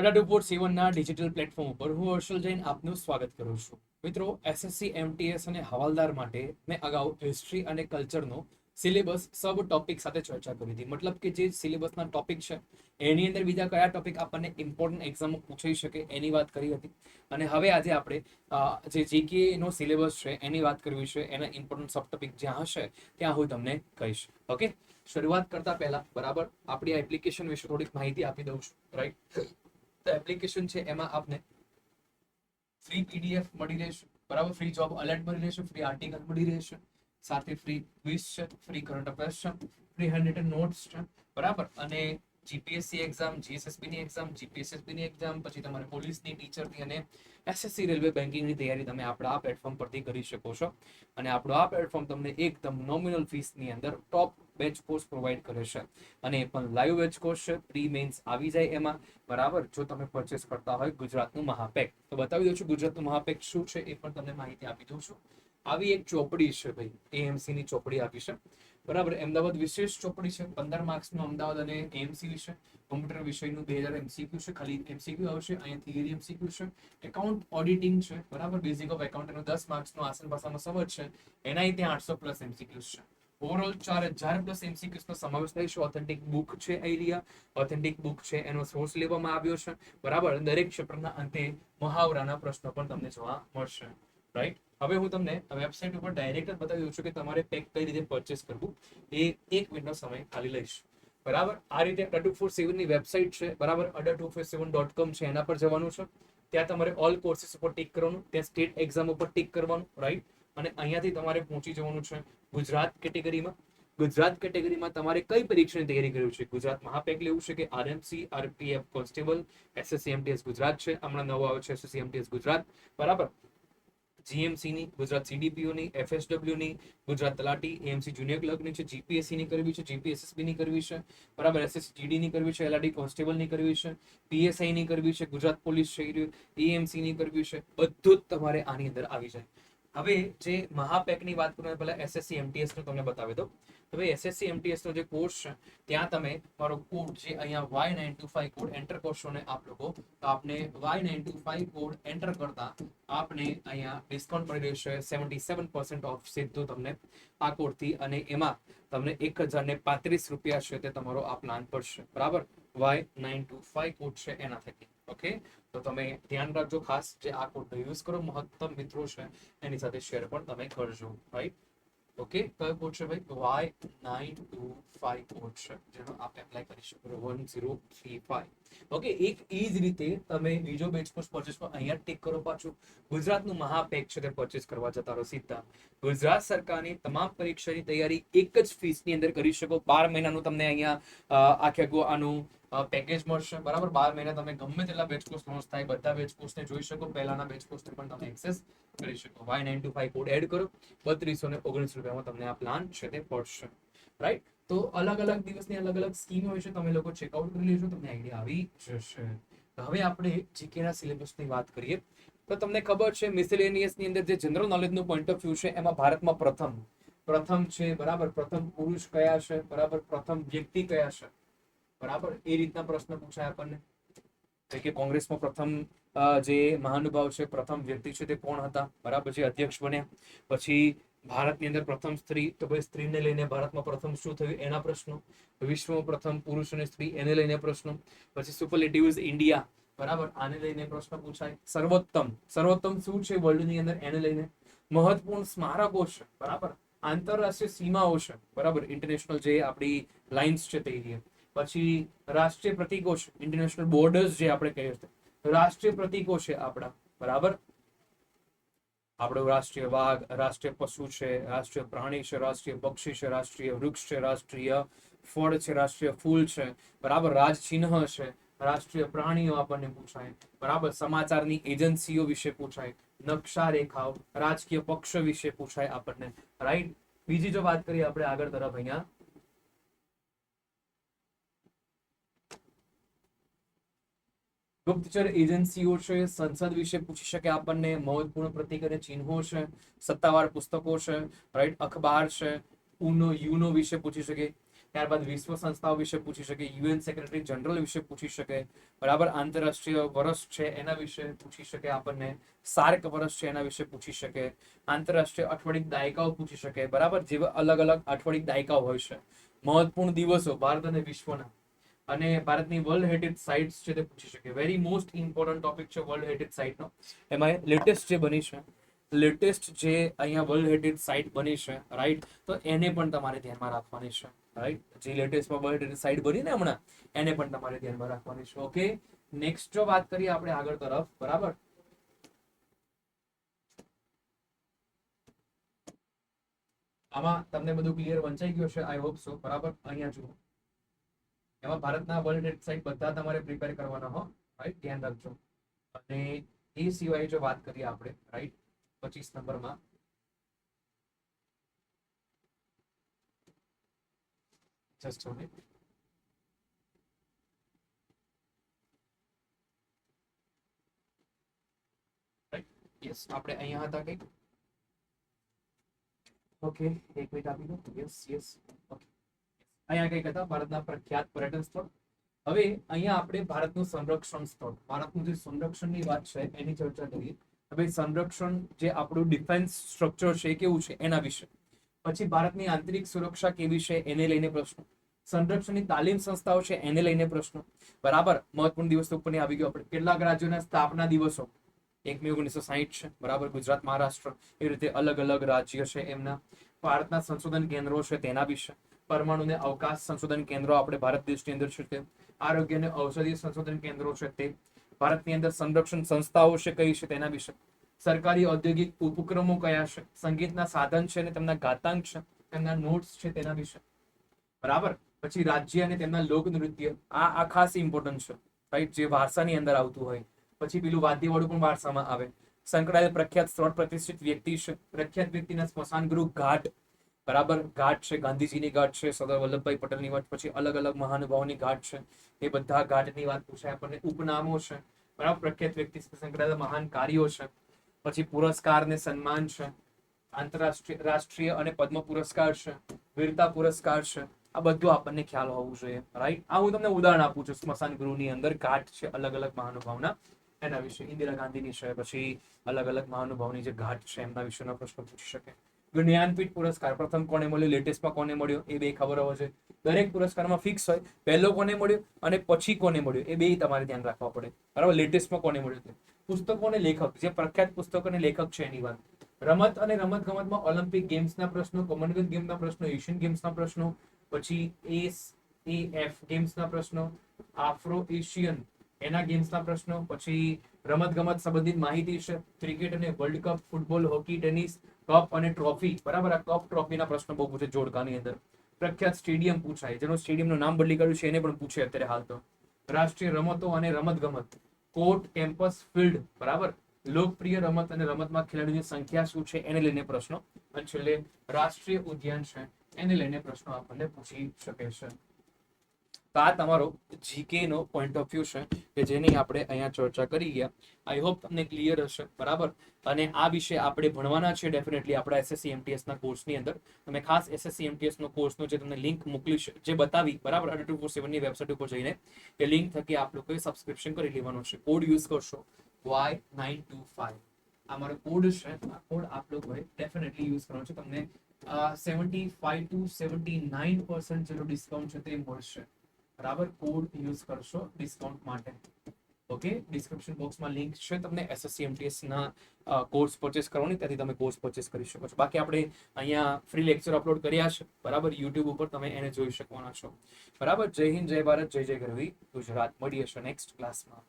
અડા two four સેવનના digital platform ઉપર હું હર્ષલ જૈન આપનું સ્વાગત કરું છું. મિત્રો એસએસસી એમટીએસ અને હવાલદાર માટે મેં અગાઉ હિસ્ટ્રી અને કલ્ચરનો સિલેબસ સબ ટોપિક સાથે ચર્ચા કરી હતી. મતલબ કે જે સિલેબસના ટોપિક છે, એની અંદર બીજા કયા ટોપિક આપણને ઇમ્પોર્ટન્ટ એક્ઝામમાં પૂછાઈ શકે એની વાત કરી હતી. અને હવે આજે આપણે જે જીકેનો સિલેબસ છે, એની વાત કરવી છે, એના ઇમ્પોર્ટન્ટ સબ ટોપિક જ્યાં હશે, ત્યાં હું તમને કહીશ. ઓકે શરૂઆત કરતા પહેલા બરાબર, આપણી આ એપ્લિકેશન વિશે થોડીક માહિતી આપી દઉં છું. રાઈટ એપ્લિકેશન છે એમાં આપને ફ્રી પીડીએફ મળી રહેશે. બરાબર? ફ્રી જોબ અલર્ટ મળી રહેશે ફ્રી આર્ટિકલ મળી રહેશે, સાથે ફ્રી ક્વિઝ છે ફ્રી કરંટ અફેર્સ છે ફ્રી હેન્ડ નોટ્સ છે. બરાબર? અને જીપીએસસી એક્ઝામ જીએસએસબી ની એક્ઝામ જીપીએસએસબી ની એક્ઝામ પછી તમારે પોલીસની ટીચરની અને એસએસસી રેલવે બેન્કિંગની તૈયારી તમે આપણા આ પ્લેટફોર્મ પરથી કરી શકો છો. અને આપણો આ પ્લેટફોર્મ તમને એકદમ નોમિનલ ફીસની અંદર ટોપ બેચ કોર્સ પ્રોવાઈડ કરે છે. અને એ પણ લાઈવ બેચ કોર્સ છે. પ્રી મેન્સ આવી જાય એમાં. બરાબર? જો તમે પરચેસ કરતા હોય ગુજરાતનું મહાપેક. તો બતાવી દઉં છું ગુજરાતનું મહાપેક શું છે એ પણ તમને માહિતી આપી દઉં છું. આવી એક ચોપડી છે ભાઈ. એએમસી ની ચોપડી આપી છે. બરાબર? અમદાવાદ વિશેષ ચોપડી છે. પંદર માર્ક્સનું અમદાવાદ અને એમસી વિશે. કોમ્પ્યુટર વિષયનું બે હજાર એમસીક્યુ છે. ખાલી એમસીક્યુ આવશે. અહીંયા થિયરી એમસીક્યુ છે. એકાઉન્ટ ઓડિટિંગ છે. બરાબર? બેઝિક ઓફ એકાઉન્ટ એનો દસ માર્ક્સનું આસન ભાષામાં સમજ છે. એના ત્યાં આઠસો પ્લસ એમસીક્યુ છે. ઓવરઓલ ચાર હજાર પ્લસ એમસીક્યુઝ નો સમાવેશ થાય છે. ઓથેન્ટિક બુક છે એરિયા ઓથેન્ટિક બુક છે એનો સોર્સ લેવામાં આવ્યો છે. બરાબર? દરેક ચેપ્ટરના અંતે મહાવરાના પ્રશ્નો પણ તમને જોવા મળશે. રાઈટ હવે હું તમને વેબસાઇટ ઉપર ડાયરેક્ટ બતાવી દઉં છું કે તમારે પેક કઈ રીતે પરચેસ કરવું. એ એક મિનિટનો સમય ખાલી લઈશ. બરાબર? આ રીતે અડા ટુ ફોર સેવનની વેબસાઇટ છે. બરાબર? Adda two four seven dot com છે. એના પર જવાનું છે. ત્યાં તમારે ઓલ કોર્સીસ ઉપર ટિક કરવાનું. ત્યાં સ્ટેટ એક્ઝામ ઉપર ટિક કરવાનું. રાઈટ અને અહીંયાથી તમારે પહોંચી જવાનું છે ગુજરાત કેટેગરીમાં. ગુજરાત કેટેગરીમાં તમારે કઈ પરીક્ષાની તૈયારી કરવી છે? ગુજરાત મહાપેક લેવું છે કે RMC, RPF, constable SSC MTS Gujarat છે? હમણાં નવો આવ્યો છે એસએસસી એમટીએસ ગુજરાત. બરાબર. જીએમસી ની ગુજરાત સીડીપીઓ ની એફએસડબલ્યુ ની ગુજરાત તલાટી, એએમસી જુનિયર ક્લર્કની છે જીપીએસસી ની કરવી છે જીપીએસએસબી ની કરવી છે. બરાબર. એસએસસી ની કરવી છે, એલઆરડી કોન્સ્ટેબલની કરવી છે પીએસઆઈ ની કરવી છે, ગુજરાત પોલીસ છે એએમસી ની કરવી છે. બધું જ તમારે આની અંદર આવી જાય. હવે જે મહાપેકની વાત કરું પહેલા એસએસસી એમટીએસનું તમને બતાવી દઉં. તો ભાઈ એસએસસી એમટીએસ નો જે કોર્સ છે, ત્યાં તમે મારો કોડ જે અહીંયા Y nine two five code enter કરશો ને આપ લોકો, તો આપને Y nine two five code enter કરતા આપને અહીંયા ડિસ્કાઉન્ટ મળી રહેશે સેવન્ટી સેવન પર્સન્ટ ઓફ સીધું તમને આ કોડથી અને એમાં તમને એક હજાર ને પાંત્રીસ રૂપિયા છે તે તમારો આ પ્લાન પડશે બરાબર? Y nine two five code છે એના થકી. ઓકે તો તમે ધ્યાન રાખજો ખાસ જે આ કોડનો યુઝ કરો, મહત્તમ મિત્રો છે, એની સાથે શેર પણ તમે કરજો રાઈટ ઓકે કયો કોડ છે ભાઈ? Y nine two five code છે, જેનો આપ એપ્લાય કરી શકો one zero three five okay એક એ રીતે તમે બીજો બેચ કોર્સ પરચેસ અહીંયા ટિક કરો પાછું. ગુજરાતનું મહાપેક છે તે પરચેસ કરવા જતા રહો સીધા. ગુજરાત સરકારની તમામ પરીક્ષાની તૈયારી એક જ ફીસની અંદર કરી શકો. બાર મહિનાનું તમને અહીંયા આખે આખું આનું પેકેજ મળશે. બરાબર? બાર મહિના તમે ગમે તેટલા બેચ કોર્સ લોન્ચ થાય, બધા બેચ કોર્સને જોઈ શકો. પહેલાના બેચ કોર્સને પણ તમે એક્સેસ કરી શકો. Y nine two five code add કરો. બત્રીસો ને ઓગણીસ રૂપિયામાં તમને આ પ્લાન છે તે પડશે. રાઈટ તો અલગ અલગ દિવસની અલગ અલગ સ્કીમો છે. તમે લોકો ચેકઆઉટ કરી લેજો. તમને આઈડિયા આવી જશે. હવે આપણે જીકેના સિલેબસની વાત કરીએ. તો તમને ખબર છે મિસેલેનિયસની અંદર જે જનરલ નોલેજનું પોઈન્ટ ઓફ વ્યૂ છે, એમાં ભારતમાં પ્રથમ. પ્રથમ છે, બરાબર? પ્રથમ પુરુષ કયા છે? બરાબર? પ્રથમ વ્યક્તિ કયા છે? બરાબર? એ રીતના પ્રશ્ન પૂછાય આપણને. કે કોંગ્રેસમાં પ્રથમ જે મહાનુભાવ છે, પ્રથમ વ્યક્તિ છે તે કોણ હતા? બરાબર, જે અધ્યક્ષ બન્યા. પછી ભારતની અંદર પ્રથમ સ્ત્રી, તો ભાઈ સ્ત્રીને લઈને ભારતમાં પ્રથમ શું થયું? એના પ્રશ્નો. વિશ્વમાં પ્રથમ પુરુષ અને સ્ત્રી, એને લઈને પ્રશ્નો. પછી સુપરલેટિવ્સ ઇન્ડિયા બરાબર, આને લઈને પ્રશ્ન પૂછાય. સર્વોત્તમ. સર્વોત્તમ શું છે વર્લ્ડની અંદર? એને લઈને. મહત્વપૂર્ણ સ્મારકો છે બરાબર? આંતરરાષ્ટ્રીય સીમાઓ છે બરાબર? ઇન્ટરનેશનલ જે આપણી લાઇન્સ છે તે એરિયા પછી રાષ્ટ્રીય પ્રતીકો છે ઇન્ટરનેશનલ બોર્ડર્સ જે આપણે કહીએ છીએ રાષ્ટ્રીય પ્રતીકો છે આપણા, બરાબર? આપણો રાષ્ટ્રીય વાઘ, રાષ્ટ્રીય પશુ છે, રાષ્ટ્રીય પ્રાણી છે, રાષ્ટ્રીય પક્ષી છે, રાષ્ટ્રીય વૃક્ષ છે, રાષ્ટ્રીય ફળ છે, રાષ્ટ્રીય ફૂલ છે, બરાબર? રાજચિહ્ન છે, રાષ્ટ્રીય પ્રાણીઓ આપણને પૂછાય, બરાબર? સમાચારની એજન્સીઓ વિશે પૂછાય નકશા રેખાઓ રાજકીય પક્ષ વિશે પૂછાય આપણને રાઈટ બીજી જો વાત કરીએ આપણે આગળ તરફ અહીંયા ગુપ્તચર એજન્સીઓ છે, સંસદ વિશે પૂછી શકે આપણને મહત્વપૂર્ણ પ્રતીક અને ચિહ્નો છે, સત્તાવાર પુસ્તકો છે, રાઈટ, અખબાર છે, ઉનો, યુનો વિશે પૂછી શકે, ત્યારબાદ વિશ્વ સંસ્થાઓ વિશે પૂછી શકે, યુએન સેક્રેટરી જનરલ વિશે પૂછી શકે, બરાબર, આંતરરાષ્ટ્રીય વર્ષ છે એના વિશે પૂછી શકે આપણને સાર્ક વર્ષ છે એના વિશે પૂછી શકે, આંતરરાષ્ટ્રીય અઠવાડિક દાયકાઓ પૂછી શકે, બરાબર, જેવા અલગ અલગ અઠવાડિક દાયકાઓ હોય છે. મહત્વપૂર્ણ દિવસો ભારત અને વિશ્વના. અને ભારતની વર્લ્ડ હેરિટેજ સાઇટ્સ છે તે પૂછી શકે વેરી મોસ્ટ ઇમ્પોર્ટન્ટ ટોપિક છે વર્લ્ડ હેરિટેજ સાઇટનો એમાં લેટેસ્ટ જે બની છે લેટેસ્ટ જે અહીંયા વર્લ્ડ હેરિટેજ સાઇટ બની છે રાઈટ તો એને પણ તમારે ધ્યાનમાં રાખવાની છે રાઈટ જે લેટેસ્ટમાં વર્લ્ડ હેરિટેજ સાઇટ બની ને હમણાં, એને પણ તમારે ધ્યાનમાં રાખવાની છે. ઓકે નેક્સ્ટ જો વાત કરીએ આપણે આગળ તરફ, બરાબર? આમાં તમને બધું ક્લિયર વંચાઈ ગયું છે આઈ હોપ સો બરાબર? અહીંયા જુઓ. એમાં ભારતના વર્લ્ડ વેબસાઇટ બધા તમારે પ્રિપેર કરવાના, હો. રાઈટ ધ્યાન રાખજો. અને એ સિવાય જો વાત કરીએ આપણે રાઈટ પચીસ નંબરમાં. જસ્ટ મિનિટ યસ આપણે અહીંયા હતા કંઈક ઓકે એક મિનિટ આપી દો. યસ યસ ઓકે અહીંયા કંઈક હતા, ભારતના પ્રખ્યાત પર્યટન સ્થળ. હવે અહીંયા આપણે ભારતનું સંરક્ષણ સ્થળ, ભારતનું જે સંરક્ષણની વાત છે, એની ચર્ચા કરીએ. હવે સંરક્ષણ જે આપણું ડિફેન્સ સ્ટ્રક્ચર છે કેવું છે, એના વિશે. પછી ભારતની આંતરિક સુરક્ષા કેવી છે, એને લઈને પ્રશ્નો. સંરક્ષણની તાલીમ સંસ્થાઓ છે, એને લઈને પ્રશ્નો. બરાબર? મહત્વપૂર્ણ દિવસ ઉપરની આવી ગયો આપણે. કેટલાક રાજ્યોના સ્થાપના દિવસો. એક મે ઓગણીસો સાહીઠ છે. બરાબર? ગુજરાત, મહારાષ્ટ્ર. એ રીતે અલગ અલગ રાજ્ય છે એમના. ભારતના સંશોધન કેન્દ્રો છે તેના વિશે. પરમાણુ ને અવકાશ સંશોધન કેન્દ્રો આપણે ભારત દેશની અંદર છે આરોગ્ય અને ઔષધિ સંશોધન કેન્દ્રો છે તે, ભારતની અંદર સંરક્ષણ સંસ્થાઓ છે કઈ છે તેના વિશે. સરકારી ઔદ્યોગિક ઉપક્રમો કયા છે? સંગીતના સાધન છે અને તેમના ગાતાંક છે, તેમના નોટ્સ છે તેના વિશે. બરાબર? પછી રાજ્ય અને તેમના લોક નૃત્ય, આ આ ખાસ ઇમ્પોર્ટન્ટ છે. રાઈટ જે વારસાની અંદર આવતું હોય. પછી પેલું વાદ્યવાળું પણ વારસામાં આવે. સંકળાયેલ પ્રખ્યાત સ્થળ પ્રતિષ્ઠિત વ્યક્તિ છે. પ્રખ્યાત વ્યક્તિના સ્મશાન ગૃહ ઘાટ બરાબર? ઘાટ છે, ગાંધીજીની ઘાટ છે, સરદાર વલ્લભભાઈ પટેલની વાત, પછી અલગ અલગ મહાનુભાવોની ઘાટ છે. એ બધા ઘાટની વાત પૂછાય આપણને. ઉપનામો છે. બરાબર? પ્રખ્યાત વ્યક્તિ સંકળાયેલા મહાન કાર્યો છે. પછી પુરસ્કાર ને સન્માન છે. આંતરરાષ્ટ્રીય, રાષ્ટ્રીય અને પદ્મ પુરસ્કાર છે. વીરતા પુરસ્કાર છે. આ બધું આપણને ખ્યાલ હોવું જોઈએ. રાઈટ આ હું તમને ઉદાહરણ આપું છું, સ્મશાન ગૃહની અંદર ઘાટ છે, અલગ અલગ મહાનુભાવના. એના વિશે. ઇન્દિરા ગાંધીની છે, પછી અલગ અલગ મહાનુભાવની જે ઘાટ છે, એમના વિશેનો પ્રશ્ન પૂછી શકે. જ્ઞાનપીઠ પુરસ્કાર. પ્રથમ કોને મળ્યો? લેટેસ્ટમાં કોને મળ્યો? એ બે ખબર હોય છે દરેક પુરસ્કારમાં ફિક્સ હોય. પહેલો કોને મળ્યો અને પછી કોને મળ્યો? એ બે તમારે ધ્યાન રાખવા પડે. બરાબર? લેટેસ્ટમાં કોને મળ્યો તે? પુસ્તકો અને લેખક. જે પ્રખ્યાત પુસ્તકો અને લેખક છે એની વાત. રમત અને રમત ગમતમાં ઓલિમ્પિક ગેમ્સના પ્રશ્નો કોમનવેલ્થ ગેમ્સના પ્રશ્નો એશિયન ગેમ્સના પ્રશ્નો, પછી એસ એ એફ ગેમ્સના પ્રશ્નો આફ્રો એશિયન એના ગેમ્સના પ્રશ્નો, પછી રમત ગમત સંબંધિત માહિતી છે ક્રિકેટ અને world cup football hockey tennis cup અને ટ્રોફી, બરાબર? આ કપ, ટ્રોફીના પ્રશ્નો બહુ પૂછે જોડકાની અંદર. પ્રખ્યાત સ્ટેડિયમ પૂછાય, જેનું સ્ટેડિયમનું નામ બદલી કર્યું છે, એને પણ પૂછે અત્યારે હાલ તો. રાષ્ટ્રીય રમતો અને રમત ગમત. કોર્ટ, કેમ્પસ, ફિલ્ડ, બરાબર? લોકપ્રિય રમત અને રમતમાં ખેલાડીઓની સંખ્યા શું છે, એને લઈને પ્રશ્નો. અને છેલ્લે રાષ્ટ્રીય ઉદ્યાન છે, એને લઈને પ્રશ્નો આપણને પૂછી શકે છે. તો આ તમારો જીકે નો પોઈન્ટ ઓફ વ્યૂ છે કે જેની આપણે અહીંયા ચર્ચા કરી ગયા. આઈ હોપ તમને ક્લિયર હશે, બરાબર? અને આ વિશે આપણે ભણવાના છે ડેફિનેટલી આપણા એસએસસી એમટીએસ ના કોર્સની અંદર. તમે ખાસ એસએસસી એમટીએસ નો કોર્સનો જે તમને લિંક મોકલી છે, જે બતાવી, બરાબર? અડર ટુ ફોર સેવનની વેબસાઇટ ઉપર જઈને એ લિંક થકી આપ લોકોએ સબસ્ક્રિપ્શન કરી લેવાનું છે. કોડ યુઝ કરશો વાય નાઇન ટુ ફાઈવ આ મારો કોડ છે, આ કોડ આપ લોકોએ ડેફિનેટલી યુઝ કરવાનો છે. તમને seventy five to seventy nine percent જેટલું ડિસ્કાઉન્ટ છે તે મળશે. બરાબર? કોડ યુઝ કરશો ડિસ્કાઉન્ટ માટે. ઓકે ડિસ્ક્રિપ્શન બોક્સમાં લિંક છે. તમને એસએસસી એમટીએસ ના કોર્સ પરચેસ કરવાની, ત્યાંથી તમે કોર્સ પરચેસ કરી શકો છો. બાકી આપણે અહીંયા ફ્રી લેક્ચર અપલોડ કર્યા છે. બરાબર? યુટ્યુબ ઉપર તમે એને જોઈ શકવાના છો. બરાબર? જય હિન્દ, જય ભારત, જય જય ગરવી. ગુજરાત. મળીએ છીએ નેક્સ્ટ ક્લાસમાં